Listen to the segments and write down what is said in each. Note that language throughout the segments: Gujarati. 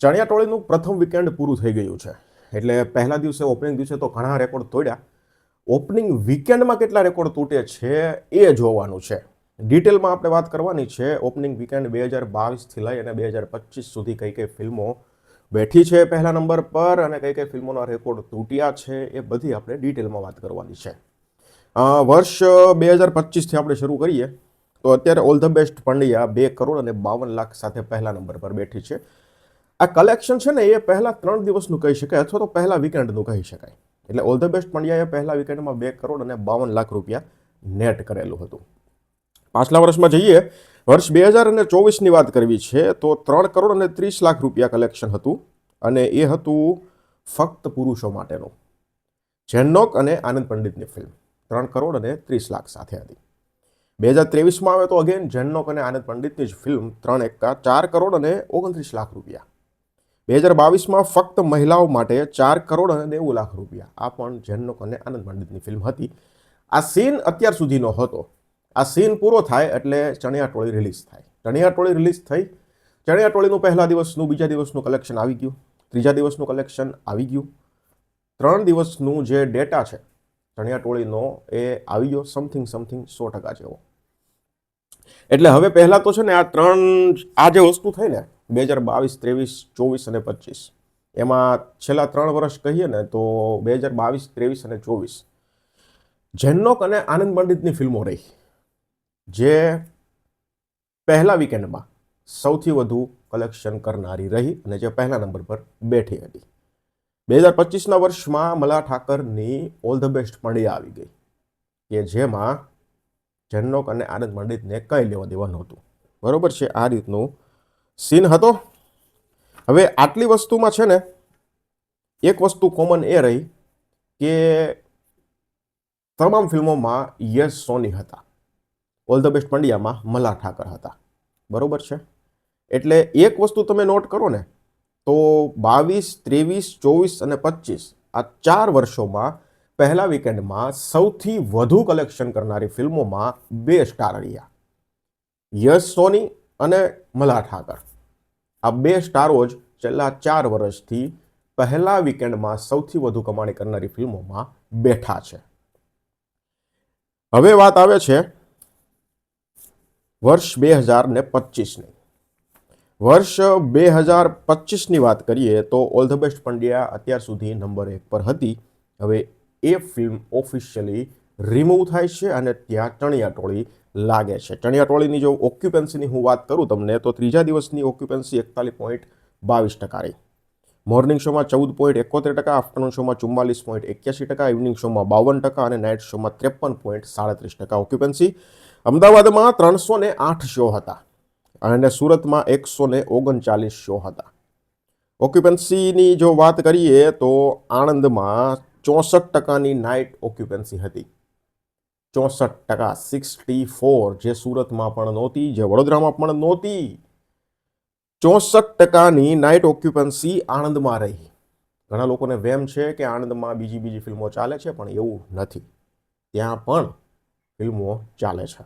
ચણિયા ટોળીનું પ્રથમ વીકેન્ડ પૂરું થઈ ગયું છે. એટલે પહેલા દિવસે ઓપનિંગ દિવસે તો ઘણા રેકોર્ડ તોડ્યા. ઓપનિંગ વીકેન્ડમાં કેટલા રેકોર્ડ તૂટે છે એ જોવાનું છે. ડિટેલમાં આપણે વાત કરવાની છે. ઓપનિંગ વીકેન્ડ બે હજાર બાવીસથી લઈ અને બે હજાર પચીસ સુધી કઈ કઈ ફિલ્મો બેઠી છે પહેલા નંબર પર અને કઈ કઈ ફિલ્મોના રેકોર્ડ તૂટ્યા છે એ બધી આપણે ડિટેલમાં વાત કરવાની છે. વર્ષ બે હજાર પચીસથી આપણે શરૂ કરીએ. તો અત્યારે ઓલ ધ બેસ્ટ પંડ્યા બે કરોડ અને બાવન લાખ સાથે પહેલા નંબર પર બેઠી છે. આ કલેક્શન છે ને એ પહેલા ત્રણ દિવસનું કહી શકાય અથવા તો પહેલા વીકેન્ડનું કહી શકાય. એટલે ઓલ ધ બેસ્ટ પંડ્યાએ પહેલા વીકેન્ડમાં બે કરોડ અને બાવન લાખ રૂપિયા નેટ કરેલું હતું. પાછલા વર્ષમાં જઈએ, વર્ષ બે હજાર અને ચોવીસની વાત કરવી છે, તો ત્રણ કરોડ અને ત્રીસ લાખ રૂપિયા કલેક્શન હતું અને એ હતું ફક્ત પુરુષો માટેનું. જેનનોક અને આનંદ પંડિતની ફિલ્મ ત્રણ કરોડ અને ત્રીસ લાખ સાથે હતી. બે હજાર ત્રેવીસમાં આવે તો અગેન જેનનોક અને આનંદ પંડિતની જ ફિલ્મ ત્રણ એકા ચાર કરોડ અને ઓગણત્રીસ લાખ રૂપિયા. બે હજાર બાવીસમાં ફક્ત મહિલાઓ માટે ચાર કરોડ અને નેવું લાખ રૂપિયા. આ પણ જેનનોક અને આનંદ પંડિતની ફિલ્મ હતી. આ સીન અત્યાર સુધીનો હતો. આ સીન પૂરો થાય એટલે ચણિયા ટોળી રિલીઝ થાય. ચણિયા ટોળી રિલીઝ થઈ. ચણિયા ટોળીનું પહેલા દિવસનું, બીજા દિવસનું કલેક્શન આવી ગયું. ત્રીજા દિવસનું કલેક્શન આવી ગયું. ત્રણ દિવસનું જે ડેટા છે, ચણિયા ટોળીનો, એ આવી ગયો સમથિંગ સમથિંગ સો ટકા જેવો. એટલે હવે પહેલાં તો છે ને આ ત્રણ, આ જે વસ્તુ થઈ ને બે હજાર બાવીસ, ત્રેવીસ, ચોવીસ અને પચીસ. એમાં છેલ્લા ત્રણ વર્ષ કહીએ ને તો બે હજાર બાવીસ, ત્રેવીસ અને ચોવીસ જેનનોક અને આનંદ પંડિતની ફિલ્મો રહી. જે પહેલા વીકેન્ડમાં સૌથી વધુ કલેક્શન કરનારી રહી અને જે પહેલા નંબર પર બેઠી હતી. બે હજાર પચીસના વર્ષમાં મલા ઠાકરની ઓલ ધ બેસ્ટ પંડ્યા આવી ગઈ કે જેમાં જેનનોક અને આનંદ પંડિતને કંઈ લેવા દેવા નહોતું. બરાબર છે, આ રીતનું સીન હતો? હવે આટલી વસ્તુમાં છે ને, એક વસ્તુ કોમન એ રહી કે તમામ ફિલ્મોમાં યશ સોની હતા. ઓલ ધ બેસ્ટ પંડ્યામાં મલા ઠાકર હતા. બરોબર છે? એટલે એક વસ્તુ તમે નોટ કરો ને, તો બાવીસ, ત્રેવીસ, ચોવીસ અને પચીસ આ ચાર વર્ષોમાં પહેલા વીકેન્ડમાં સૌથી વધુ કલેક્શન કરનારી ફિલ્મોમાં બે સ્ટાર રહ્યા. યશ સોની અને મલા ઠાકર. આ બે સ્ટારો જ છેલ્લા ચાર વર્ષથી પહેલા વીકેન્ડમાં સૌથી વધુ કમાણી કરનારી ફિલ્મોમાં બેઠા છે. હવે વાત આવે છે વર્ષ બે હજાર ને પચીસની. વર્ષ બે હજાર પચીસની વાત કરીએ તો ઓલ ધ બેસ્ટ પંડ્યા અત્યાર સુધી નંબર એક પર હતી. હવે એ ફિલ્મ ઓફિશિયલી રિમૂવ થાય છે અને ત્યાં ચણિયા ટોળી લાગે છે. ચણિયા ટોળીની જો ઓક્યુપન્સીની હું વાત કરું તમને, તો ત્રીજા દિવસની ઓક્યુપન્સી એકતાલીસ પોઈન્ટ બાવીસ ટકા રહી. મોર્નિંગ શોમાં ચૌદ પોઈન્ટ એકોતેર ટકા આફ્ટરનૂન શોમાં ચુમ્માલીસ પોઈન્ટ એક્યાસી ટકા ઇવનિંગ શોમાં બાવન ટકા અને નાઇટ શોમાં ત્રેપન પોઈન્ટ સાડત્રીસ ટકા ઓક્યુપન્સી અમદાવાદમાં ત્રણસો ને આઠ શો હતા અને સુરતમાં એકસો ને ઓગણચાલીસ શો હતા. ઓક્યુપન્સીની જો વાત કરીએ, તો આણંદમાં ચોસઠ ટકાની નાઇટ ઓક્યુપન્સી હતી. ચોસઠ ટકા, સિક્સટી ફોર જે સુરતમાં પણ નહોતી, જે વડોદરામાં પણ નહોતી. ચોસઠ ટકાની નાઇટ ઓક્યુપન્સી આણંદમાં રહી. ઘણા લોકોને વેમ છે કે આણંદમાં બીજી બીજી ફિલ્મો ચાલે છે, પણ એવું નથી. ત્યાં પણ ફિલ્મો ચાલે છે.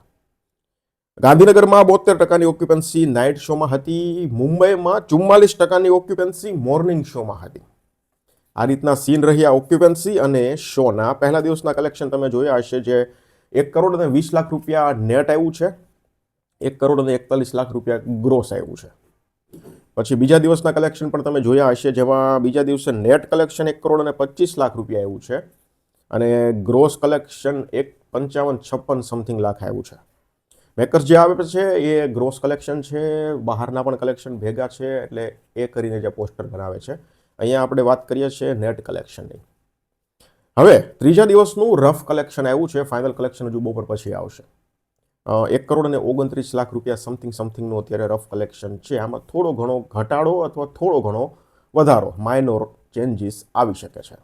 ગાંધીનગરમાં બોતેર ટકાની ઓક્યુપન્સી નાઇટ શોમાં હતી. મુંબઈમાં ચુમ્માલીસ ટકાની ઓક્યુપન્સી મોર્નિંગ શોમાં હતી. આ રીતના સીન રહ્યા ઓક્યુપન્સી અને શોના પહેલા દિવસના કલેક્શન તમે જોયા હશે જે એક કરોડ અને વીસ લાખ રૂપિયા નેટ આવ્યું છે. એક કરોડ અને એકતાલીસ લાખ રૂપિયા ગ્રોસ આવ્યું છે. પછી બીજા દિવસના કલેક્શન પણ તમે જોયા હશે, જેમાં બીજા દિવસે નેટ કલેક્શન એક કરોડ અને પચીસ લાખ રૂપિયા આવ્યું છે અને ગ્રોસ કલેક્શન એક પંચાવન છપ્પન સમથિંગ લાખ આવ્યું છે. મેકર્સ જે આવે છે, એ ગ્રોસ કલેક્શન છે, બહારના પણ કલેક્શન ભેગા છે, એટલે એ કરીને જે પોસ્ટર બનાવે છે. અહીંયા આપણે વાત કરીએ છીએ નેટ કલેક્શનની હવે ત્રીજા દિવસનું રફ કલેક્શન આવ્યું છે ફાઇનલ કલેક્શન હજુ બપોર પછી આવશે. એક કરોડ અને ઓગણત્રીસ લાખ રૂપિયા સમથિંગ સમથિંગનું અત્યારે રફ કલેક્શન છે. આમાં થોડો ઘણો ઘટાડો અથવા થોડો ઘણો વધારો માઇનોર ચેન્જીસ આવી શકે છે.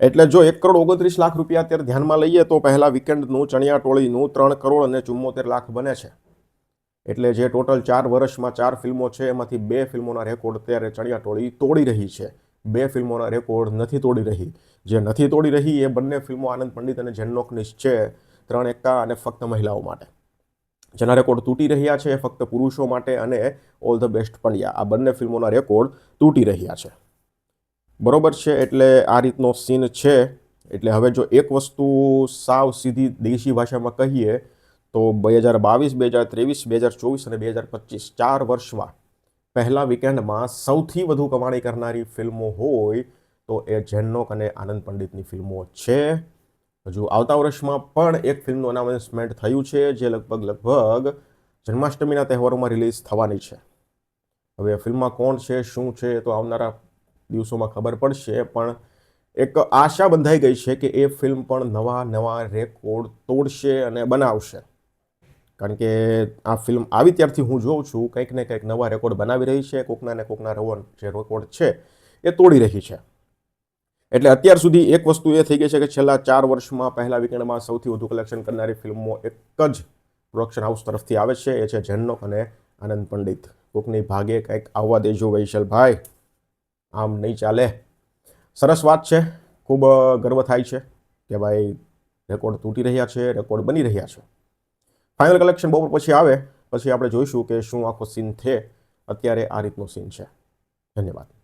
એટલે જો એક કરોડ ઓગણત્રીસ લાખ રૂપિયા અત્યારે ધ્યાનમાં લઈએ તો પહેલાં વીકેન્ડનું ચણિયા ટોળીનું ત્રણ કરોડ અને ચુમ્મોતેર લાખ બને છે. એટલે જે ટોટલ ચાર વર્ષમાં ચાર ફિલ્મો છે, એમાંથી બે ફિલ્મોના રેકોર્ડ અત્યારે ચણિયા ટોળી તોડી રહી છે. બે ફિલ્મોના રેકોર્ડ નથી તોડી રહી. જે નથી તોડી રહી એ બંને ફિલ્મો આનંદ પંડિત અને જેનનોકની છે ત્રણ એકતા અને ફક્ત મહિલાઓ માટે. જેના રેકોર્ડ તૂટી રહ્યા છે ફક્ત પુરુષો માટે અને ઓલ ધ બેસ્ટ પંડ્યા. આ બંને ફિલ્મોના રેકોર્ડ તૂટી રહ્યા છે. બરોબર છે એટલે આ રીતનો સીન છે. એટલે હવે જો એક વસ્તુ સાવ સીધી દેશી ભાષામાં કહીએ તો બે હજાર બાવીસ, બે હજાર ત્રેવીસ, બે હજાર ચોવીસ અને બે હજાર પચીસ, ચાર વર્ષમાં પહેલા વીકેન્ડમાં સૌથી વધુ કમાણી કરનારી ફિલ્મો હોય તો એ જેનનોક અને આનંદ પંડિતની ફિલ્મો છે. હજુ આવતા વર્ષમાં પણ એક ફિલ્મનું અનાઉન્સમેન્ટ થયું છે જે લગભગ લગભગ જન્માષ્ટમીના તહેવારોમાં રિલીઝ થવાની છે. હવે ફિલ્મમાં કોણ છે, શું છે તો આવનારા દિવસોમાં ખબર પડશે, પણ એક આશા બંધાઈ ગઈ છે કે એ ફિલ્મ પણ નવા નવા રેકોર્ડ તોડશે અને બનાવશે. કારણ કે આ ફિલ્મ આવી ત્યારથી હું જોઉં છું, કંઈક ને કંઈક નવા રેકોર્ડ બનાવી રહી છે, કોકના ને કોકના રવન જે રેકોર્ડ છે એ તોડી રહી છે. એટલે અત્યાર સુધી એક વસ્તુ એ થઈ ગઈ છે કે છેલ્લા ચાર વર્ષમાં પહેલા વીકેન્ડમાં સૌથી વધુ કલેક્શન કરનારી ફિલ્મો એક જ પ્રોડક્શન હાઉસ તરફથી આવે છે, એ છે જેનનોક અને આનંદ પંડિત. કોકની ભાગે કંઈક આવવા દેજો વૈશલભાઈ. આમ નહીં ચાલે. સરસ વાત છે. ખૂબ ગર્વ થાય છે કે ભાઈ રેકોર્ડ તૂટી રહ્યા છે રેકોર્ડ બની રહ્યા છે. ફાઇનલ કલેક્શન બપોર પછી આવે. પછી આપણે જોઈશું કે શું આખો સીન છે. અત્યારે આ રીતનો સીન છે. ધન્યવાદ.